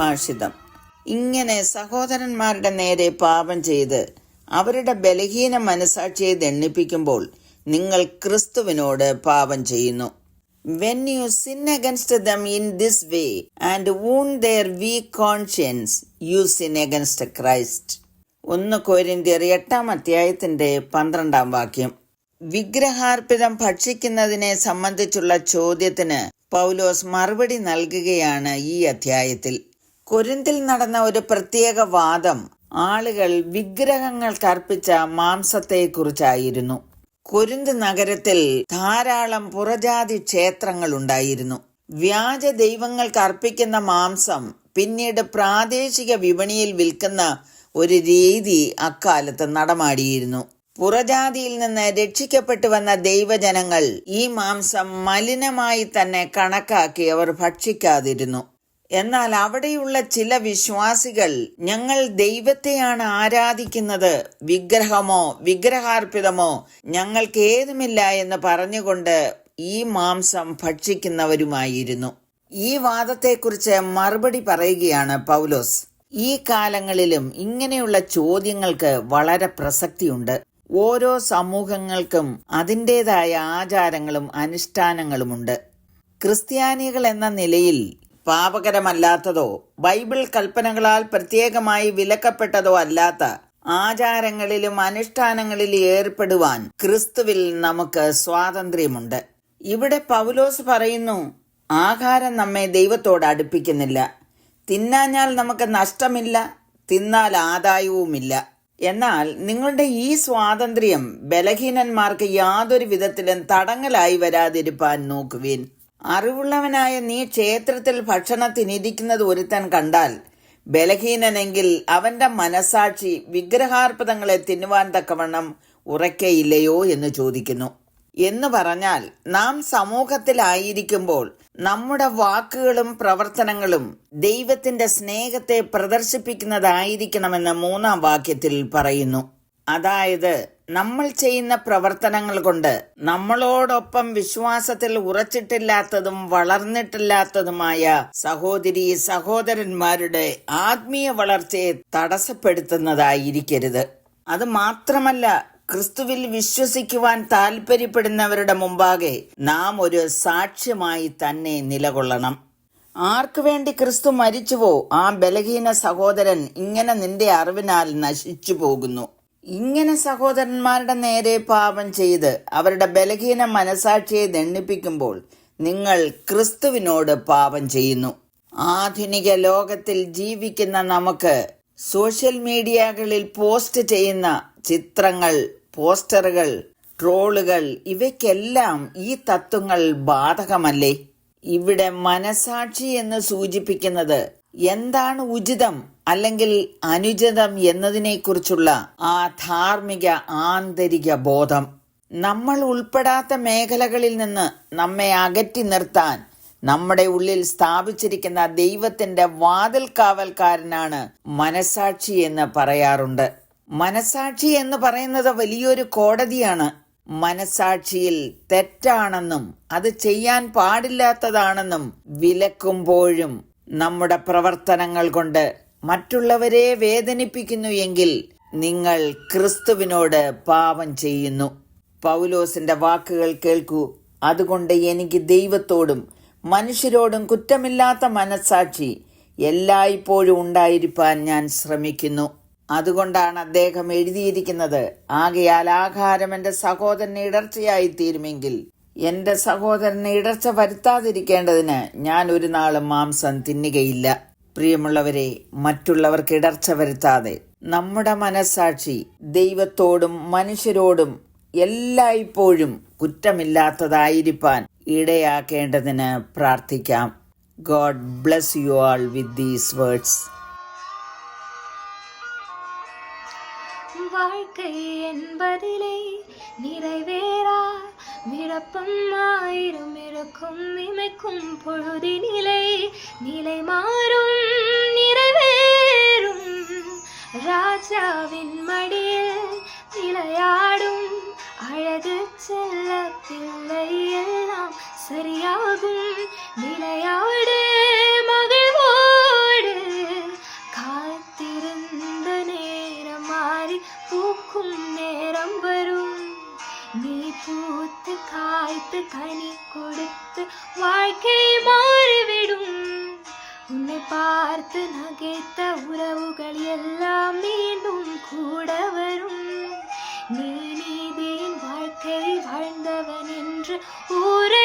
സുഭാഷിതം. ഇങ്ങനെ സഹോദരന്മാരുടെ നേരെ പാപം ചെയ്ത് അവരുടെ ബലഹീന മനസാക്ഷിയെ ദണ്ണിപ്പിക്കുമ്പോൾ നിങ്ങൾ ക്രിസ്തുവിനോട് പാപം ചെയ്യുന്നു. When you sin against them in this way and wound their weak conscience you sin against Christ ഒന്ന് കോരിന്തിയർ എട്ടാം അധ്യായത്തിന്റെ പന്ത്രണ്ടാം വാക്യം. വിഗ്രഹാർപ്പിതം ഭക്ഷിക്കുന്നതിനെ സംബന്ധിച്ചുള്ള ചോദ്യത്തിന് പൗലോസ് മറുപടി നൽകുകയാണ് ഈ അധ്യായത്തിൽ. കൊരിന്തിൽ നടന്ന ഒരു പ്രത്യേക വാദം ആളുകൾ വിഗ്രഹങ്ങൾക്കർപ്പിച്ച മാംസത്തെക്കുറിച്ചായിരുന്നു. കൊരിന്ത് നഗരത്തിൽ ധാരാളം പുറജാതി ക്ഷേത്രങ്ങൾ ഉണ്ടായിരുന്നു. വ്യാജ ദൈവങ്ങൾക്ക് അർപ്പിക്കുന്ന മാംസം പിന്നീട് പ്രാദേശിക വിപണിയിൽ വിൽക്കുന്ന ഒരു രീതി അക്കാലത്ത് നടമാടിയിരുന്നു. പുറജാതിയിൽ നിന്ന് രക്ഷിക്കപ്പെട്ടു വന്ന ദൈവജനങ്ങൾ ഈ മാംസം മലിനമായി തന്നെ കണക്കാക്കി അവർ ഭക്ഷിക്കാതിരുന്നു. എന്നാൽ അവിടെയുള്ള ചില വിശ്വാസികൾ ഞങ്ങൾ ദൈവത്തെയാണ് ആരാധിക്കുന്നത്. വിഗ്രഹമോ വിഗ്രഹാർപ്പിതമോ ഞങ്ങൾക്ക് ഏതുമില്ല എന്ന് പറഞ്ഞുകൊണ്ട് ഈ മാംസം ഭക്ഷിക്കുന്നവരുമായിരുന്നു. ഈ വാദത്തെക്കുറിച്ച് മറുപടി പറയുകയാണ് പൗലോസ്. ഈ കാലങ്ങളിലും ഇങ്ങനെയുള്ള ചോദ്യങ്ങൾക്ക് വളരെ പ്രസക്തിയുണ്ട്. ഓരോ സമൂഹങ്ങൾക്കും അതിന്റെതായ ആചാരങ്ങളും അനുഷ്ഠാനങ്ങളുമുണ്ട്. ക്രിസ്ത്യാനികൾ എന്ന നിലയിൽ പാപകരമല്ലാത്തതോ ബൈബിൾ കൽപ്പനകളാൽ പ്രത്യേകമായി വിലക്കപ്പെട്ടതോ അല്ലാത്ത ആചാരങ്ങളിലും അനുഷ്ഠാനങ്ങളിലും ഏർപ്പെടുവാൻ ക്രിസ്തുവിൽ നമുക്ക് സ്വാതന്ത്ര്യമുണ്ട്. ഇവിടെ പൗലോസ് പറയുന്നു ആഹാരം നമ്മെ ദൈവത്തോട് അടുപ്പിക്കുന്നില്ല. തിന്നാഞ്ഞാൽ നമുക്ക് നഷ്ടമില്ല തിന്നാൽ ആദായവുമില്ല. എന്നാൽ നിങ്ങളുടെ ഈ സ്വാതന്ത്ര്യം ബലഹീനന്മാർക്ക് യാതൊരു വിധത്തിലും തടങ്ങലായി വരാതിരിപ്പാൻ നോക്കുവിൻ. അറിവുള്ളവനായ നീ ക്ഷേത്രത്തിൽ ഭക്ഷണത്തിനിരിക്കുന്നത് ഒരുത്തൻ കണ്ടാൽ ബലഹീനനെങ്കിൽ അവന്റെ മനസാക്ഷി വിഗ്രഹാർപ്പതങ്ങളെ തിന്നുവാൻ തക്കവണ്ണം ഉറക്കയില്ലയോ എന്ന് ചോദിക്കുന്നു. എന്ന് പറഞ്ഞാൽ നാം സമൂഹത്തിലായിരിക്കുമ്പോൾ നമ്മുടെ വാക്കുകളും പ്രവർത്തനങ്ങളും ദൈവത്തിന്റെ സ്നേഹത്തെ പ്രദർശിപ്പിക്കുന്നതായിരിക്കണമെന്ന് മൂന്നാം വാക്യത്തിൽ പറയുന്നു. അതായത് നമ്മൾ ചെയ്യുന്ന പ്രവർത്തനങ്ങൾ കൊണ്ട് നമ്മളോടൊപ്പം വിശ്വാസത്തിൽ ഉറച്ചിട്ടില്ലാത്തതും വളർന്നിട്ടില്ലാത്തതുമായ സഹോദരി സഹോദരന്മാരുടെ ആത്മീയ വളർച്ചയെ തടസ്സപ്പെടുത്തുന്നതായിരിക്കരുത്. അത് മാത്രമല്ല ക്രിസ്തുവിൽ വിശ്വസിക്കുവാൻ താൽപ്പര്യപ്പെടുന്നവരുടെ മുമ്പാകെ നാം ഒരു സാക്ഷ്യമായി തന്നെ നിലകൊള്ളണം. ആർക്കു വേണ്ടി ക്രിസ്തു മരിച്ചുവോ ആ ബലഹീന സഹോദരൻ ഇങ്ങനെ നിന്റെ അറിവിനാൽ നശിച്ചു പോകുന്നു. ഇങ്ങനെ സഹോദരന്മാരുടെ നേരെ പാപം ചെയ്ത് അവരുടെ ബലഹീന മനസാക്ഷിയെ ദണ്ണിപ്പിക്കുമ്പോൾ നിങ്ങൾ ക്രിസ്തുവിനോട് പാപം ചെയ്യുന്നു. ആധുനിക ലോകത്തിൽ ജീവിക്കുന്ന നമുക്ക് സോഷ്യൽ മീഡിയകളിൽ പോസ്റ്റ് ചെയ്യുന്ന ചിത്രങ്ങൾ പോസ്റ്ററുകൾ ട്രോളുകൾ ഇവയ്ക്കെല്ലാം ഈ തത്വങ്ങൾ ബാധകമല്ലേ? ഇവിടെ മനസാക്ഷി എന്ന് സൂചിപ്പിക്കുന്നത് എന്താണ് ഉചിതം അല്ലെങ്കിൽ അനുചിതം എന്നതിനെക്കുറിച്ചുള്ള ആ ധാർമ്മിക ആന്തരിക ബോധം. നമ്മൾ ഉൾപ്പെടാത്ത മേഖലകളിൽ നിന്ന് നമ്മെ അകറ്റി നിർത്താൻ നമ്മുടെ ഉള്ളിൽ സ്ഥാപിച്ചിരിക്കുന്ന ദൈവത്തിന്റെ വാതിൽ കാവൽക്കാരനാണ് മനസാക്ഷി എന്ന് പറയാറുണ്ട്. മനസാക്ഷി എന്ന് പറയുന്നത് വലിയൊരു കോടതിയാണ്. മനസാക്ഷിയിൽ തെറ്റാണെന്നും അത് ചെയ്യാൻ പാടില്ലാത്തതാണെന്നും വിലക്കുമ്പോഴും നമ്മുടെ പ്രവർത്തനങ്ങൾ കൊണ്ട് മറ്റുള്ളവരെ വേദനിപ്പിക്കുന്നു എങ്കിൽ നിങ്ങൾ ക്രിസ്തുവിനോട് പാപം ചെയ്യുന്നു. പൗലോസിന്റെ വാക്കുകൾ കേൾക്കൂ. അതുകൊണ്ട് എനിക്ക് ദൈവത്തോടും മനുഷ്യരോടും കുറ്റമില്ലാത്ത മനസ്സാക്ഷി എല്ലായ്പ്പോഴും ഉണ്ടായിരിക്കാൻ ഞാൻ ശ്രമിക്കുന്നു. അതുകൊണ്ടാണ് അദ്ദേഹം എഴുതിയിരിക്കുന്നത് ആകയാൽ ആഹാരം എന്റെ സഹോദരന് ഇടർച്ചയായി തീരുമെങ്കിൽ എന്റെ സഹോദരന് ഇടർച്ച വരുത്താതിരിക്കേണ്ടതിന് ഞാൻ ഒരു നാളും മാംസം തിന്നുകയില്ല പ്രിയമുള്ളവരെ മറ്റുള്ളവർക്ക് ഇടർച്ച വരുത്താതെ നമ്മുടെ മനസാക്ഷി ദൈവത്തോടും മനുഷ്യരോടും എല്ലായ്പ്പോഴും കുറ്റമില്ലാത്തതായിരിക്കാൻ ഇടയാക്കേണ്ടതിന് പ്രാർത്ഥിക്കാം God bless you all with these words வாழ்க்கை என்பதிலே நிறைவேறா விடப்பம் ஆயிரம் இறக்கும் இமைக்கும் பொழுதி நிலை நிலை மாறும் காய்த்து கனி கொடுத்து வாழ்க்கை மாறிவிடும். உன்னை பார்த்து நகைத்த உறவுகள் எல்லாம் மீண்டும் கூட வரும். நீ நீதியின் வாழ்க்கை வாழ்ந்தவன் என்று ஊரை